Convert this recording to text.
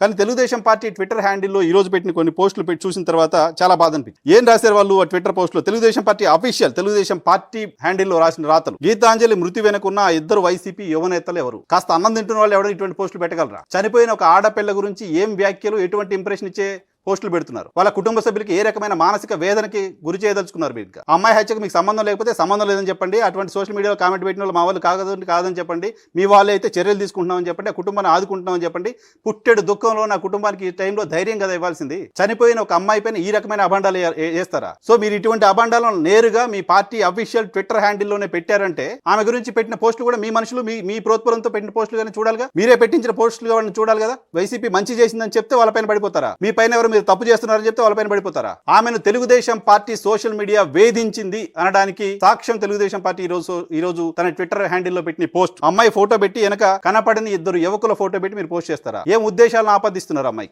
కానీ Telugu Desam party Twitter హ్యాండిల్లో ఈ రోజు పెట్టిన కొన్ని పోస్టులు పెట్టి చూసిన తర్వాత చాలా బాధ అనిపించింది. ఏం రాశారు వాళ్ళు ఆ ట్విట్టర్ పోస్టులో? Telugudesam party official Telugudesam party హ్యాండిల్లో రాసిన రాతలు. గీతాంజలి మృతి వెనుకున్న ఇద్దరు వైసీపీ యువనేతలు ఎవరు? కాస్త అన్నం తింటున్న వాళ్ళు ఎవరైనా ఇటువంటి పోస్టులు పెట్టగలరా? చనిపోయిన ఒక ఆడపిల్ల గురించి ఏం వ్యాఖ్యలు ఎటువంటి ఇంప్రెషన్ ఇచ్చే పోస్టులు పెడుతున్నారు. వాళ్ళ కుటుంబ సభ్యులకి ఏ రకమైన మానసిక వేదనకి గురి చేయదలుచుకున్నారు మీరు ఇంకా. అమ్మాయి హత్యకు మీకు సంబంధం లేకపోతే సంబంధం లేదని చెప్పండి. అటువంటి సోషల్ మీడియాలో కామెంట్ పెట్టిన వాళ్ళు మా వాళ్ళు కాదు కాదని చెప్పండి. మీ వాళ్ళు అయితే చర్యలు తీసుకుంటున్నామని చెప్పండి. ఆ కుటుంబాన్ని ఆదుకుంటున్నామని చెప్పండి. పుట్టెడు దుఃఖంలో నా కుటుంబానికి ఈ టైంలో ధైర్యం కదా ఇవ్వాల్సింది. చనిపోయిన ఒక అమ్మాయి పైన ఈ రకమైన అభండాలు చేస్తారా సో మీరు ఇటువంటి అభండాలను నేరుగా మీ పార్టీ అఫీషియల్ ట్విట్టర్ హ్యాండిల్లోనే పెట్టారంటే ఆమె గురించి పెట్టిన పోస్టులు కూడా మీ మనుషులు మీ మీ ప్రోత్పరంతో పెట్టిన పోస్టులు కానీ చూడాలిగా? మీరే పెట్టించిన పోస్టులు కానీ చూడాలి కదా? వైసీపీ మంచి చేసిందని చెప్తే వాళ్ళపైన పడిపోతారా? మీ పైన ఎవరు మీరు తప్పు చేస్తున్నారని చెప్తే వాళ్ళపైన పడిపోతారా? ఆమెను తెలుగుదేశం పార్టీ సోషల్ మీడియా వేధించింది అనడానికి సాక్ష్యం తెలుగుదేశం పార్టీ ఈ రోజు ఈ రోజు తన ట్విట్టర్ హ్యాండిల్లో పెట్టిన పోస్ట్. అమ్మాయి ఫోటో పెట్టి వెనక కనపడని ఇద్దరు యువకుల ఫోటో పెట్టి మీరు పోస్ట్ చేస్తారా? ఏం ఉద్దేశాలను ఆపాదిస్తున్నారు అమ్మాయికి?